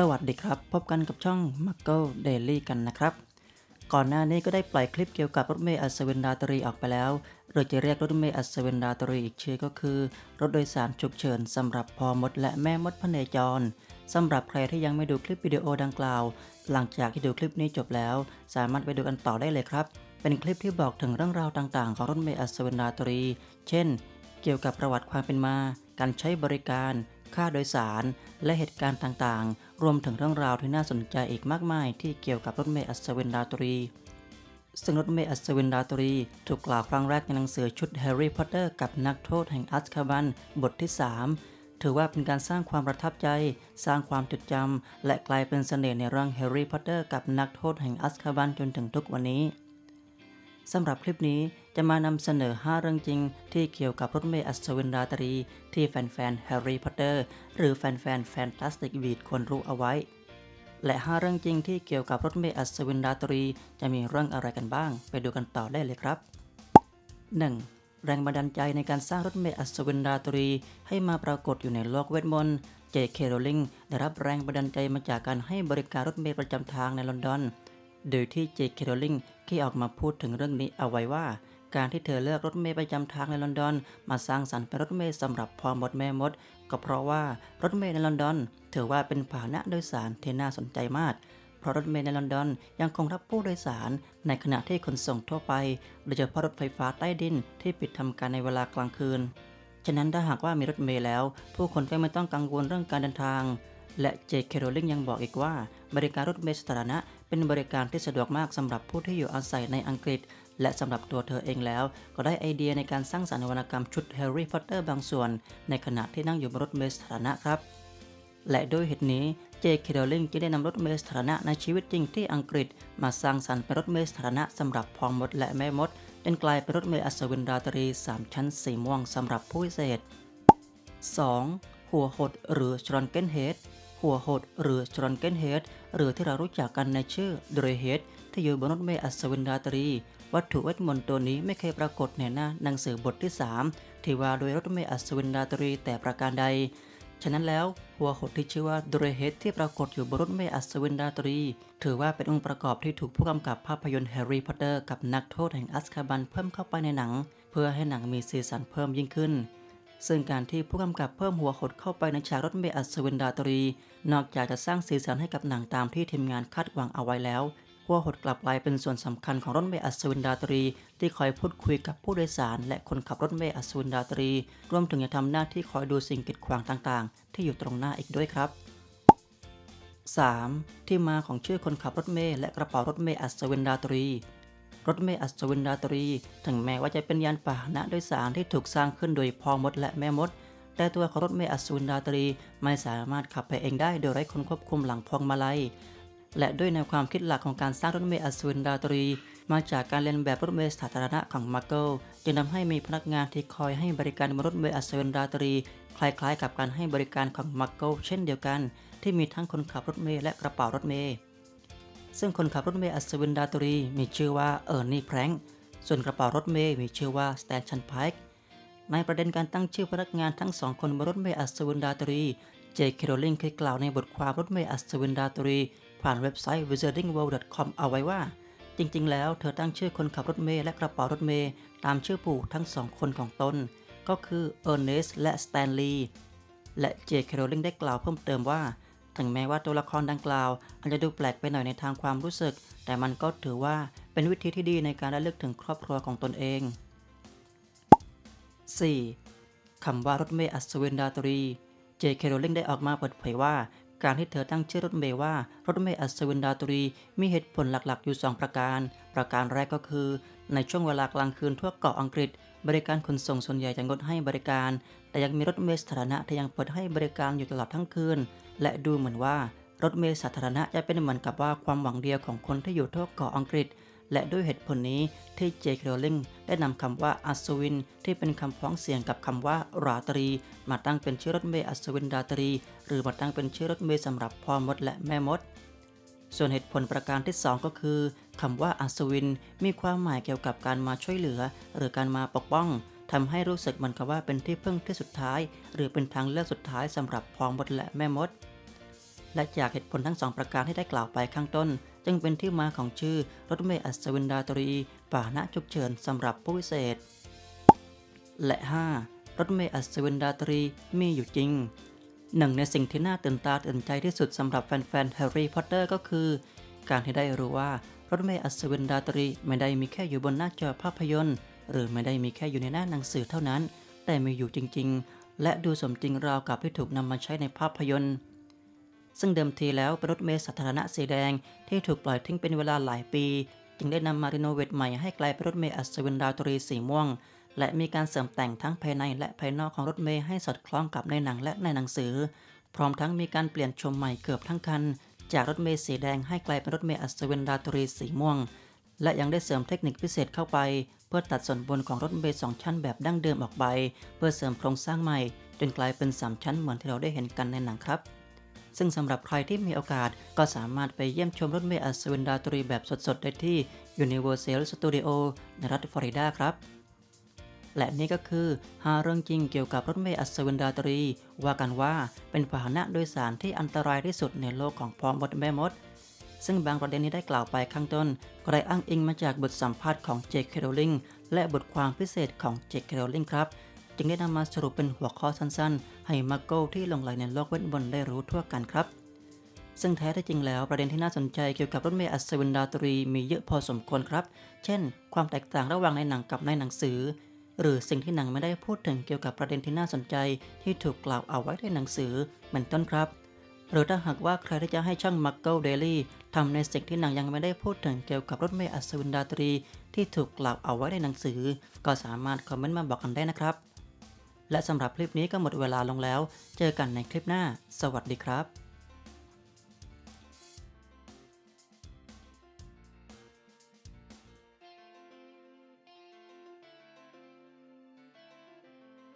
สวัสดีครับ พบกันกับช่อง m u g g l e Daily กันนะครับ ก่อนหน้านี้ก็ได้ปล่อยคลิปเกี่ยวกับรถเมล์อัศวินดาตรีออกไปแล้วหรือจะเรียกรถเมล์อัศวินดาตรีอีกชื่อก็คือ รถโดยสารฉุกเฉินสำหรับพอมดและแม่มดพเนจรสำหรับใครที่ยังไม่ดูคลิปวิดีโอดังกล่าว หลังจากที่ดูคลิปนี้จบแล้ว สามารถไปดูกันต่อได้เลยครับ เป็นคลิปที่บอกถึงเรื่องราวต่างๆ ของรถเมล์อัศวินดาตรี เช่น เกี่ยวกับประวัติความเป็นมา การใช้บริการ ค่าโดยสาร และเหตุการณ์ต่างๆ รวมถึงเรื่องราวที่น่าสนใจอีกมากมายที่เกี่ยวกับรถเมล์อัศวินดาตรี ซึ่งรถเมล์อัศวินดาตรี ถูกกล่าวครั้งแรกในหนังสือชุดแฮร์รี่พอตเตอร์กับนักโทษแห่งอัสคาบันบทที่ 3 ถือว่าเป็นการสร้างความประทับใจ สร้างความจดจำและกลายเป็นเสน่ห์ในเรื่องแฮร์รี่พอตเตอร์กับนักโทษแห่งอัสคาบันจนถึงทุกวันนี้ สำหรับคลิปนี้จะมานำเสนอ 5 เรื่องจริง ที่เกี่ยวกับรถเมล์อัศวินดาตรี ที่แฟนๆแฮร์รี่พอตเตอร์หรือแฟนๆแฟนตาสติกบีดควรรู้เอาไว้ และ 5 เรื่องจริงที่เกี่ยวกับรถเมล์อัศวินดาตรี จะมีเรื่องอะไรกันบ้าง ไปดูกันต่อได้เลยครับ 1. แรงบันดาลใจในการสร้างรถเมล์อัศวินดาตรี ให้มาปรากฏอยู่ในโลกเวทมนต์เจเคโรลิงได้รับแรงบันดาลใจมาจากการให้บริการรถเมล์ประจำทางในลอนดอน โดยที่เจคโรลิงที่ออกมาพูดถึงเรื่องนี้เอาไว้ว่า การที่เธอเลือกรถเมล์ประจำทางในลอนดอน มาสร้างสรรค์เป็นรถเมล์สำหรับพอมดแม่มด ก็เพราะว่ารถเมล์ในลอนดอน ถือว่าเป็นพาหนะโดยสารที่น่าสนใจมาก เพราะรถเมล์ในลอนดอนยังคงรับผู้โดยสาร ในขณะที่ขนส่งทั่วไป โดยเฉพาะรถไฟฟ้าใต้ดินที่ปิดทำการในเวลากลางคืน ฉะนั้นถ้าหากว่ามีรถเมล์แล้ว ผู้คนก็ไม่ต้องกังวลเรื่องการเดินทาง และเจคเคโรลิงยังบอกอีกว่า บริการรถเมล์สาธารณะ เป็นบริการที่สะดวกมากสำหรับผู้ที่อยู่อาศัยในอังกฤษ และสำหรับตัวเธอเองแล้ว ก็ได้ไอเดียในการสร้างสรรค์นวัตกรรมชุดแฮร์รี่พอตเตอร์บางส่วน ในขณะที่นั่งอยู่บนรถเมล์สาธารณะครับและด้วยเหตุนี้เจคเคโรลิงจึงได้นำรถเมล์สาธารณะในชีวิตจริงที่อังกฤษ มาสร้างสรรค์เป็นรถเมล์สาธารณะสำหรับพองมดและแม่มดจนกลายเป็นรถเมล์อัศวินราตรี 3 ชั้นสีม่วงสำหรับผู้พิเศษ 2. หัวหดหรือชรอนเกนเฮด หัวหดหรือชรอนเกนเฮดหรือที่เรารู้จักกันในชื่อเดรเฮดที่อยู่บนรถเมล์อัศวินราตรี วัตถุเวทมนต์ตัวนี้ไม่เคยปรากฏในหน้าหนังสือบทที่ 3 ที่ว่าโดยรถเมล์อัศวินราตรีแต่ประการใด ฉะนั้นแล้วหัวหดที่ชื่อว่าเดรเฮดที่ปรากฏอยู่บนรถเมล์อัศวินราตรี ถือว่าเป็นองค์ประกอบที่ถูกผู้กำกับภาพยนตร์แฮร์รี่พอตเตอร์กับนักโทษแห่งอัสคาบันเพิ่มเข้าไปในหนัง เพื่อให้หนังมีสีสันเพิ่มยิ่งขึ้น ซึ่งการที่ผู้กำกับเพิ่มหัวหดเข้าไปในฉากรถเมล์อัศวินดาตรี นอกจากจะสร้างสีสันให้กับหนังตามที่ทีมงานคาดหวังเอาไว้แล้ว หัวหดกลับกลายเป็นส่วนสำคัญของรถเมล์อัศวินดาตรี ที่คอยพูดคุยกับผู้โดยสาร และคนขับรถเมล์อัศวินดาตรี รวมถึงจะทำหน้าที่คอยดูสิ่งกีดขวางต่างๆ ที่อยู่ตรงหน้าอีกด้วยครับ 3. ที่มาของชื่อคนขับรถเมล์และกระเป๋ารถเมล์อัศวินดาตรี รถเมล์อัศวินดาตรี ถึงแม้ว่าจะเป็นยานพาหนะโดยสารที่ถูกสร้างขึ้นโดยพ่อมดและแม่มด แต่ตัวของรถเมล์อัศวินดาตรีไม่สามารถขับไปเองได้โดยไร้คนควบคุมหลังพวงมาลัย และด้วยแนวความคิดหลักของการสร้างรถเมล์อัศวินดาตรี มาจากการเรียนแบบรถเมล์สาธารณะของมาร์เกิลจึงทำให้มีพนักงานที่คอยให้บริการบนรถเมล์อัศวินดาตรี คล้ายๆ กับการให้บริการของมาร์เกิลเช่นเดียวกัน ที่มีทั้งคนขับรถเมล์และกระเป๋ารถเมล์ ซึ่งคนขับรถเมล์อัศวินดาตรี มีชื่อว่าเออร์นี่แพรงส่วนกระเป๋ารถเมล์มีชื่อว่าสแตนชันไพค์ในประเด็นการตั้งชื่อพนักงานทั้งสองคนบนรถเมล์อัศวินดาตรี เจคเคโรลิงเคยกล่าวในบทความรถเมล์อัศวินดาตรี ผ่านเว็บไซต์ wizardingworld.com เอาไว้ว่า จริงๆ แล้วเธอตั้งชื่อคนขับรถเมล์และกระเป๋ารถเมล์ตามชื่อปู่ทั้งสองคนของตน ก็คือเออร์เนสและสแตนลีย์และเจคเคโรลิงได้กล่าวเพิ่มเติมว่า ถึงแม้ว่าตัวละครดังกล่าวอาจจะดูแปลกไปหน่อยในทางความรู้สึก แต่มันก็ถือว่าเป็นวิธีที่ดีในการระลึกถึงครอบครัวของตนเอง 4. คำว่ารถเมล์อัศวินดาตรี เจเคโรลิงได้ออกมาเปิดเผยว่า การที่เธอตั้งชื่อรถเมล์ว่ารถเมล์อัศวินดาตรี มีเหตุผลหลักๆ อยู่ 2 ประการ ประการแรกก็คือ ในช่วงเวลากลางคืนทั่วเกาะอังกฤษ บริการขนส่งส่วนใหญ่จะงดให้บริการ แต่ยังมีรถเมล์สาธารณะที่ยังเปิดให้บริการอยู่ตลอดทั้งคืน และดูเหมือนว่ารถเมล์สาธารณะจะเป็นเหมือนกับว่าความหวังเดียวของคนที่อยู่ทั่วเกาะอังกฤษ และด้วยเหตุผลนี้ที่เจคโรลิงได้นำคำว่าอัศวิน ที่เป็นคำพ้องเสียงกับคำว่าราตรี มาตั้งเป็นชื่อรถเมล์อัศวินราตรี หรือมาตั้งเป็นชื่อรถเมล์สำหรับพ่อมดและแม่มดส่วนเหตุผลประการที่ 2 ก็คือคำว่าอัศวิน มีความหมายเกี่ยวกับการมาช่วยเหลือ หรือการมาปกป้อง ทำให้รู้สึกเหมือนกับว่าเป็นที่พึ่งที่สุดท้าย หรือเป็นทางเลือกสุดท้ายสำหรับพ่อมดและแม่มด และจากเหตุผลทั้งสองประการที่ได้กล่าวไปข้างต้น จึงเป็นที่มาของชื่อรถเมล์อัศวินดาตรีปาหนะฉุกเฉินสำหรับผู้พิเศษ และ 5. รถเมล์อัศวินดาตรีมีอยู่จริงหนึ่งในสิ่งที่น่าตื่นตาตื่นใจที่สุดสำหรับแฟนๆแฮร์รี่พอตเตอร์ก็คือ การที่ได้รู้ว่ารถเมล์อัศวินดาตรีไม่ได้มีแค่อยู่บนหน้าจอภาพยนตร์ หรือไม่ได้มีแค่อยู่ในหน้าหนังสือเท่านั้น แต่มีอยู่จริงๆ และดูสมจริงราวกับที่ถูกนำมาใช้ในภาพยนตร์ ซึ่งเดิมทีแล้วเป็นรถเมล์สาธารณะสีแดงที่ถูกปล่อยทิ้งเป็นเวลาหลายปี จึงได้นำมารีโนเวทใหม่ให้กลายเป็นรถเมล์อัศวินดาวตรีสีม่วง และมีการเสริมแต่งทั้งภายในและภายนอกของรถเมล์ให้สอดคล้องกับในหนังและในหนังสือ พร้อมทั้งมีการเปลี่ยนชมใหม่เกือบทั้งคัน จากรถเมล์สีแดงให้กลายเป็นรถเมล์อัศวินดาตรีสีม่วง และยังได้เสริมเทคนิคพิเศษเข้าไป เพื่อตัดส่วนบนของรถเมล์สองชั้นแบบดั้งเดิมออกไป เพื่อเสริมโครงสร้างใหม่ จนกลายเป็นสามชั้นเหมือนที่เราได้เห็นกันในหนังครับ ซึ่งสำหรับใครที่มีโอกาสก็สามารถไปเยี่ยมชมรถเมล์อัศวินดาตรีแบบสดๆ ได้ที่ Universal Studio ในรัฐฟลอริดาครับ และนี่ก็คือ 5 เรื่องจริงเกี่ยวกับรถเมล์อัศวินดาตรี ว่ากันว่าเป็นพาหนะโดยสารที่อันตรายที่สุดในโลกของพร้อมบดแม่มด ซึ่งบางประเด็นนี้ได้กล่าวไปข้างต้นก็ได้อ้างอิงมาจากบทสัมภาษณ์ของเจคเคโรลิงและบทความพิเศษของเจคเคโรลิงครับ จึงได้นำมาสรุปเป็นหัวข้อสั้นๆ ให้มาโกที่หลงไหลในโลกเวทมนต์ได้รู้ทั่วกันครับ ซึ่งแท้ที่จริงแล้วประเด็นที่น่าสนใจเกี่ยวกับรถเมล์อัศวินดาตรีมีเยอะพอสมควรครับ เช่น ความแตกต่างระหว่างในหนังกับในหนังสือ หรือสิ่งที่หนังไม่ได้พูดถึงเกี่ยวกับประเด็นที่น่าสนใจที่ถูกกล่าวเอาไว้ในหนังสือเป็นต้นครับ หรือถ้าหากว่าใครที่จะให้ช่างมักเกิลเดลี่ทำในสิ่งที่หนังยังไม่ได้พูดถึงเกี่ยวกับรถเมล์อัศวินดาตรี ที่ถูกกล่าวเอาไว้ในหนังสือ ก็สามารถคอมเมนต์มาบอกกันได้นะครับ และสำหรับคลิปนี้ก็หมดเวลาลงแล้ว เจอกันในคลิปหน้า สวัสดีครับ